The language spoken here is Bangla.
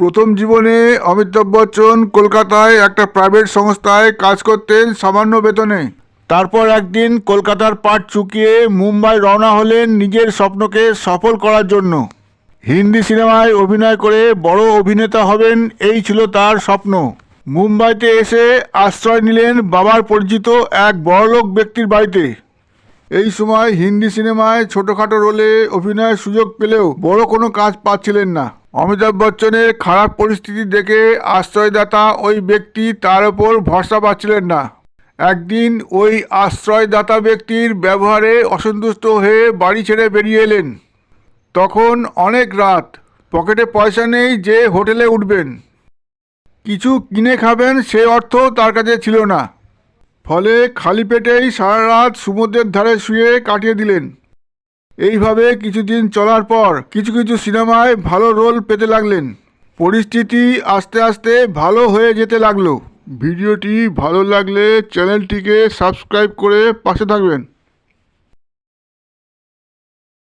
প্রথম জীবনে অমিতাভ বচ্চন কলকাতায় একটা প্রাইভেট সংস্থায় কাজ করতেন সামান্য বেতনে। তারপর একদিন কলকাতার পাট চুকিয়ে মুম্বাই রওনা হলেন নিজের স্বপ্নকে সফল করার জন্য। হিন্দি সিনেমায় অভিনয় করে বড় অভিনেতা হবেন এই ছিল তার স্বপ্ন। মুম্বাইতে এসে আশ্রয় নিলেন বাবার পরিচিত এক বড়লোক ব্যক্তির বাড়িতে। এই সময় হিন্দি সিনেমায় ছোটোখাটো রোলে অভিনয়ের সুযোগ পেলেও বড় কোনো কাজ পাচ্ছিলেন না। অমিতাভ বচ্চনের খারাপ পরিস্থিতি দেখে আশ্রয়দাতা ওই ব্যক্তি তার ওপর ভরসা পাচ্ছিলেন না। একদিন ওই আশ্রয়দাতা ব্যক্তির ব্যবহারে অসন্তুষ্ট হয়ে বাড়ি ছেড়ে বেরিয়ে এলেন। তখন অনেক রাত, পকেটে পয়সা নেই যে হোটেলে উঠবেন। কিছু কিনে খাবেন সে অর্থ তার কাছে ছিল না। ফলে খালি পেটেই সারা রাত সমুদ্রের ধারে শুয়ে কাটিয়ে দিলেন। এইভাবে কিছুদিন চলার পর কিছু কিছু সিনেমায় ভালো রোল পেতে লাগলেন। পরিস্থিতি আস্তে আস্তে ভালো হয়ে যেতে লাগল। ভিডিওটি ভালো লাগলে চ্যানেলটিকে সাবস্ক্রাইব করে পাশে থাকবেন।